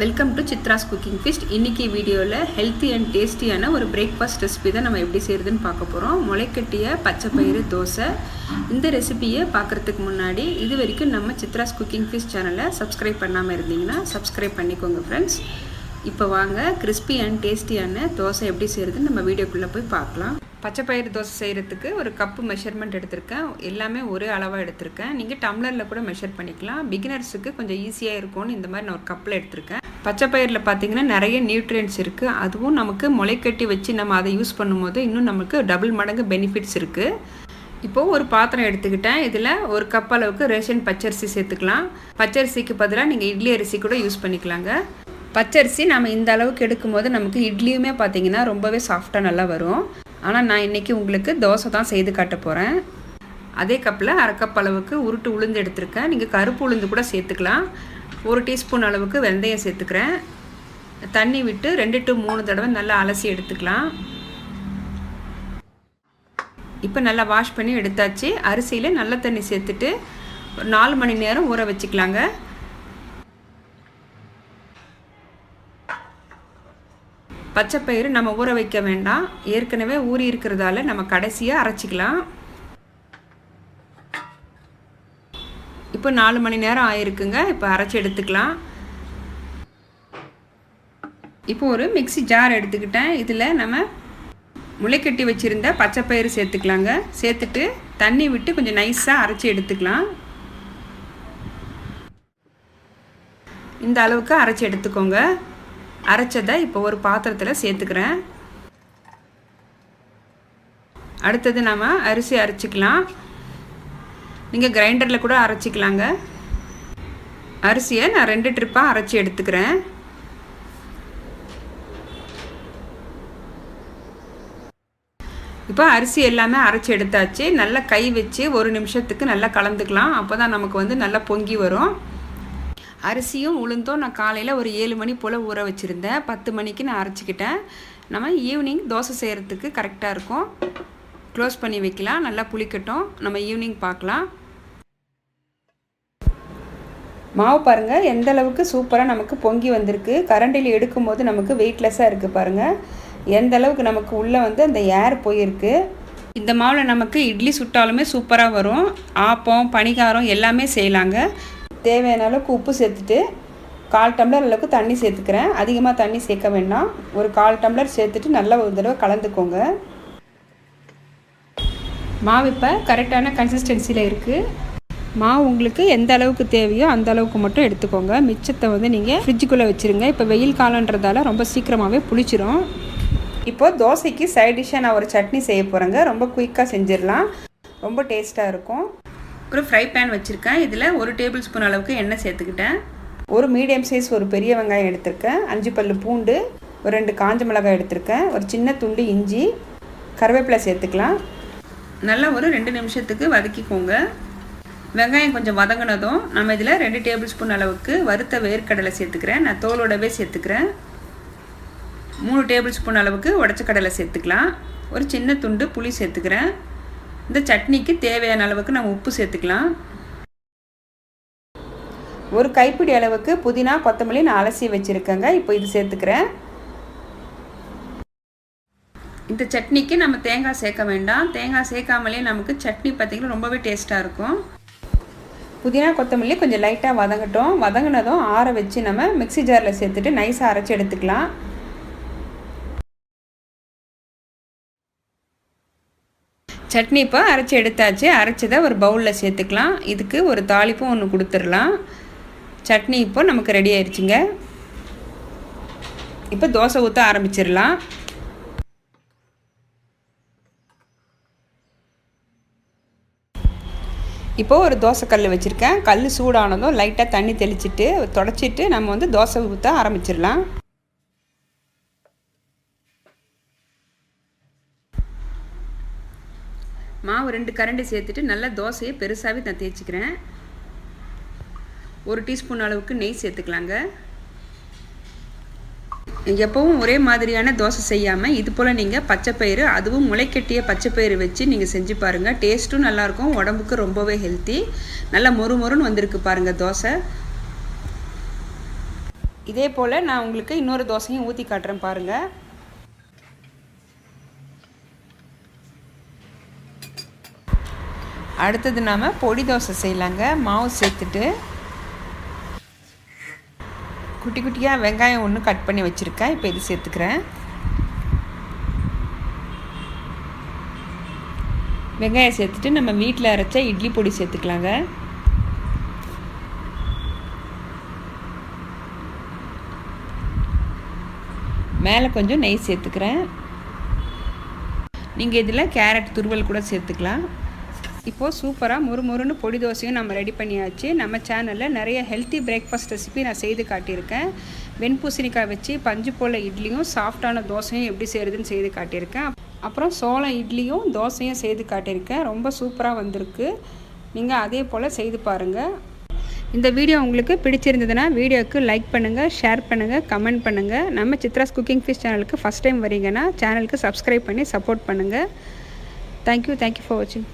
Welcome to Chitra's cooking feast இன்னைக்கு வீடியோவில் healthy and டேஸ்டியான ஒரு பிரேக்ஃபாஸ்ட் ரெசிபி தான் நம்ம எப்படி செய்கிறதுன்னு பார்க்க போகிறோம் முளைக்கட்டிய பச்சை பயிறு தோசை. இந்த ரெசிபியை பார்க்குறதுக்கு முன்னாடி இது வரைக்கும் நம்ம சித்ராஸ் குக்கிங் ஃபிஸ்ட் சேனலை சப்ஸ்கிரைப் பண்ணாமல் இருந்தீங்கன்னா சப்ஸ்கிரைப் பண்ணிக்கோங்க ஃப்ரெண்ட்ஸ் இப்போ வாங்க கிறிஸ்பி அண்ட் டேஸ்டியான தோசை எப்படி செய்கிறதுன்னு நம்ம வீடியோக்குள்ளே போய் பார்க்கலாம். பச்சை பயிறு தோசை செய்கிறதுக்கு ஒரு கப்பு மெஷர்மெண்ட் எடுத்திருக்கேன். எல்லாமே ஒரே அளவாக எடுத்திருக்கேன். நீங்கள் டம்ளரில் கூட மெஷர் பண்ணிக்கலாம். பிகினர்ஸுக்கு கொஞ்சம் ஈஸியாக இருக்கும்னு இந்த மாதிரி நான் ஒரு கப்பில் எடுத்திருக்கேன். பச்சை பயிரில் பார்த்தீங்கன்னா நிறைய நியூட்ரியன்ஸ் இருக்குது அதுவும் நமக்கு முளைக்கட்டி வச்சு நம்ம அதை யூஸ் பண்ணும்போது இன்னும் நமக்கு டபுள் மடங்கு பெனிஃபிட்ஸ் இருக்குது இப்போது ஒரு பாத்திரம் எடுத்துக்கிட்டேன். இதில் ஒரு கப் அளவுக்கு ரேஷன் பச்சரிசி சேர்த்துக்கலாம். பச்சரிசிக்கு பதிலாக நீங்கள் இட்லி அரிசி கூட யூஸ் பண்ணிக்கலாங்க. பச்சரிசி நம்ம இந்த அளவுக்கு எடுக்கும்போது நமக்கு இட்லியுமே பார்த்தீங்கன்னா ரொம்பவே சாஃப்டாக நல்லா வரும். ஆனால் நான் இன்றைக்கி உங்களுக்கு தோசை தான் செய்து காட்ட போகிறேன் அதே கப்பில் அரை கப் அளவுக்கு உருட்டு உளுந்து எடுத்திருக்கேன். நீங்கள் கருப்பு உளுந்து கூட சேர்த்துக்கலாம். ஒரு டீஸ்பூன் அளவுக்கு வெந்தயம் சேர்த்துக்கிறேன். தண்ணி விட்டு ரெண்டு டு மூணு தடவை நல்லா அலசி எடுத்துக்கலாம். இப்போ நல்லா வாஷ் பண்ணி எடுத்தாச்சு. அரிசியில் நல்ல தண்ணி சேர்த்துட்டு ஒரு நாலு மணி நேரம் ஊற வச்சுக்கலாங்க. பச்சைப்பயிறு நம்ம ஊற வைக்க வேண்டாம். ஏற்கனவே ஊறி இருக்கிறதால நம்ம கடைசியாக அரைச்சிக்கலாம். இப்போ நாலு மணி நேரம் ஆயிருக்குங்க. இப்போ அரைச்சி எடுத்துக்கலாம். இப்போ ஒரு மிக்சி ஜார் எடுத்துக்கிட்டேன். இதில் நம்ம முளைக்கட்டி வச்சுருந்த பச்சைப்பயிறு சேர்த்துக்கலாங்க. சேர்த்துட்டு தண்ணி விட்டு கொஞ்சம் நைஸாக அரைச்சி எடுத்துக்கலாம். இந்த அளவுக்கு அரைச்சி எடுத்துக்கோங்க. அரைச்சதை இப்போ ஒரு பாத்திரத்தில் சேர்த்துக்கிறேன். அடுத்தது நம்ம அரிசி அரைச்சிக்கலாம். நீங்கள் கிரைண்டரில் கூட அரைச்சிக்கலாங்க. அரிசியை நான் ரெண்டு ட்ரிப்பாக அரைச்சி எடுத்துக்கிறேன். இப்போ அரிசி எல்லாமே அரைச்சி எடுத்தாச்சு. நல்லா கை வச்சு ஒரு நிமிஷத்துக்கு நல்லா கலந்துக்கலாம். அப்போ தான் நமக்கு வந்து நல்லா பொங்கி வரும். அரிசியும் உளுந்தும் நான் காலையில் ஒரு ஏழு மணி போல் ஊற வச்சுருந்தேன். பத்து மணிக்கு நான் அரைச்சிக்கிட்டேன். நம்ம ஈவினிங் தோசை செய்கிறதுக்கு கரெக்டாக இருக்கும். க்ளோஸ் பண்ணி வைக்கலாம். நல்லா புளிக்கட்டும். நம்ம ஈவினிங் பார்க்கலாம். மாவு பாருங்கள் எந்த அளவுக்கு சூப்பராக நமக்கு பொங்கி வந்திருக்கு. கரண்டில் எடுக்கும்போது நமக்கு வெயிட்லெஸ்ஸாக இருக்குது பாருங்கள் எந்த அளவுக்கு நமக்கு உள்ளே வந்து அந்த ஏர் போயிருக்கு. இந்த மாவில் நமக்கு இட்லி சுட்டாலுமே சூப்பராக வரும். ஆப்பம் பணிகாரம் எல்லாமே செய்யலாங்க. தேவையான அளவுக்கு உப்பு சேர்த்துட்டு கால் டம்ளர் அளவுக்கு தண்ணி சேர்த்துக்கிறேன். அதிகமாக தண்ணி சேர்க்க வேண்டாம். ஒரு கால் டம்ளர் சேர்த்துட்டு நல்லா ஒரு தடவை கலந்துக்கோங்க. மாவு இப்போ கரெக்டான கன்சிஸ்டன்சியில் இருக்குது மாவு உங்களுக்கு எந்த அளவுக்கு தேவையோ அந்த அளவுக்கு மட்டும் எடுத்துக்கோங்க. மிச்சத்தை வந்து நீங்கள் ஃப்ரிட்ஜுக்குள்ளே வச்சுருங்க. இப்போ வெயில் காலன்றதால ரொம்ப சீக்கிரமாகவே புளிச்சிரும். இப்போது தோசைக்கு சைட் டிஷ்ஷாக நான் ஒரு சட்னி செய்ய போகிறேங்க ரொம்ப குயிக்காக செஞ்சிடலாம். ரொம்ப டேஸ்ட்டாக இருக்கும். ஒரு ஃப்ரை பேன் வச்சுருக்கேன். இதில் ஒரு டேபிள் ஸ்பூன் அளவுக்கு எண்ணெய் சேர்த்துக்கிட்டேன். ஒரு மீடியம் சைஸ் ஒரு பெரிய வெங்காயம் எடுத்திருக்கேன். அஞ்சு பல் பூண்டு ஒரு ரெண்டு காஞ்ச மிளகாய் எடுத்திருக்கேன். ஒரு சின்ன துண்டு இஞ்சி கருவேப்பிலை சேர்த்துக்கலாம். நல்லா ஒரு ரெண்டு நிமிஷத்துக்கு வதக்கிக்கோங்க. வெங்காயம் கொஞ்சம் வதங்கினதும் நம்ம இதில் ரெண்டு டேபிள் ஸ்பூன் அளவுக்கு வறுத்த வேர்க்கடலை சேர்த்துக்கிறேன். நான் தோலோடவே சேர்த்துக்கிறேன். மூணு டேபிள் ஸ்பூன் அளவுக்கு உடச்ச கடலை சேர்த்துக்கலாம். ஒரு சின்ன துண்டு புளி சேர்த்துக்கிறேன். இந்த சட்னிக்கு தேவையான அளவுக்கு நம்ம உப்பு சேர்த்துக்கலாம். ஒரு கைப்பிடி அளவுக்கு புதினா கொத்தமல்லி நான் அலசி வச்சுருக்கேங்க. இப்போ இது சேர்த்துக்கிறேன். இந்த சட்னிக்கு நம்ம தேங்காய் சேர்க்க வேண்டாம். தேங்காய் சேர்க்காமலே நமக்கு சட்னி பார்த்திங்கன்னா ரொம்பவே டேஸ்ட்டாக இருக்கும். புதினா கொத்தமல்லி கொஞ்சம் லைட்டாக வதங்கட்டும். வதங்கினதும் ஆற வச்சு நம்ம மிக்சி ஜாரில் சேர்த்துட்டு நைஸாக அரைச்சி எடுத்துக்கலாம். சட்னி இப்போ அரைச்சி எடுத்தாச்சு. அரைச்சதை ஒரு பவுலில் சேர்த்துக்கலாம். இதுக்கு ஒரு தாளிப்பும் ஒன்று கொடுத்துடலாம். சட்னி இப்போ நமக்கு ரெடி ஆயிடுச்சுங்க இப்போ தோசை ஊற்ற ஆரம்பிச்சிடலாம். இப்போது ஒரு தோசை கல் வச்சுருக்கேன். கல் சூடானதும் லைட்டாக தண்ணி தெளிச்சிட்டு தொடச்சிட்டு நம்ம வந்து தோசை ஊற்ற ஆரம்பிச்சிடலாம். மாவு ரெண்டு கரண்டி சேர்த்துட்டு நல்லா தோசையை பெருசாகவே நான் தேய்ச்சிக்கிறேன். ஒரு டீஸ்பூன் அளவுக்கு நெய் சேர்த்துக்கலாங்க. எப்போவும் ஒரே மாதிரியான தோசை செய்யாமல் இது போல் நீங்கள் பச்சைப்பயிறு அதுவும் முளைக்கட்டிய பச்சைப்பயிறு வச்சு நீங்கள் செஞ்சு பாருங்கள் டேஸ்ட்டும் நல்லாயிருக்கும் உடம்புக்கு ரொம்பவே ஹெல்த்தி நல்லா மொறு மொறுன்னு வந்திருக்கு பாருங்கள் தோசை. இதே போல் நான் உங்களுக்கு இன்னொரு தோசையும் ஊற்றி காட்டுறேன் பாருங்கள் அடுத்தது நாம் பொடி தோசை செய்யலாங்க. மாவு சேர்த்துட்டு குட்டி குட்டியாக வெங்காயம் ஒன்று கட் பண்ணி வச்சுருக்கேன். இப்போ இது சேர்த்துக்கிறேன். வெங்காயம் சேர்த்துட்டு நம்ம வீட்டில் அரைச்ச இட்லி பொடி சேர்த்துக்கலாங்க. மேலே கொஞ்சம் நெய் சேர்த்துக்கிறேன். நீங்கள் இதில் கேரட் துருவல் கூட சேர்த்துக்கலாம். இப்போது சூப்பராக மொறு மொறுன்னு பொடி தோசையும் நம்ம ரெடி பண்ணியாச்சு. நம்ம சேனலில் நிறைய ஹெல்த்தி பிரேக்ஃபாஸ்ட் ரெசிபி நான் செய்து காட்டியிருக்கேன். வெண்பூசணிக்காய் வச்சு பஞ்சு போல் இட்லியும் சாஃப்டான தோசையும் எப்படி செய்கிறதுன்னு செய்து காட்டியிருக்கேன். அப்புறம் சோளம் இட்லியும் தோசையும் செய்து காட்டியிருக்கேன். ரொம்ப சூப்பராக வந்திருக்கு. நீங்கள் அதே போல் செய்து பாருங்கள் இந்த வீடியோ உங்களுக்கு பிடிச்சிருந்ததுன்னா வீடியோவுக்கு லைக் பண்ணுங்கள் ஷேர் பண்ணுங்கள் கமெண்ட் பண்ணுங்கள் நம்ம சித்ராஸ் குக்கிங் ஃபிஷ் சேனலுக்கு ஃபஸ்ட் டைம் வரீங்கன்னா சேனலுக்கு சப்ஸ்கிரைப் பண்ணி சப்போர்ட் பண்ணுங்கள் தேங்க்யூ தேங்க்யூ ஃபார் வாட்சிங்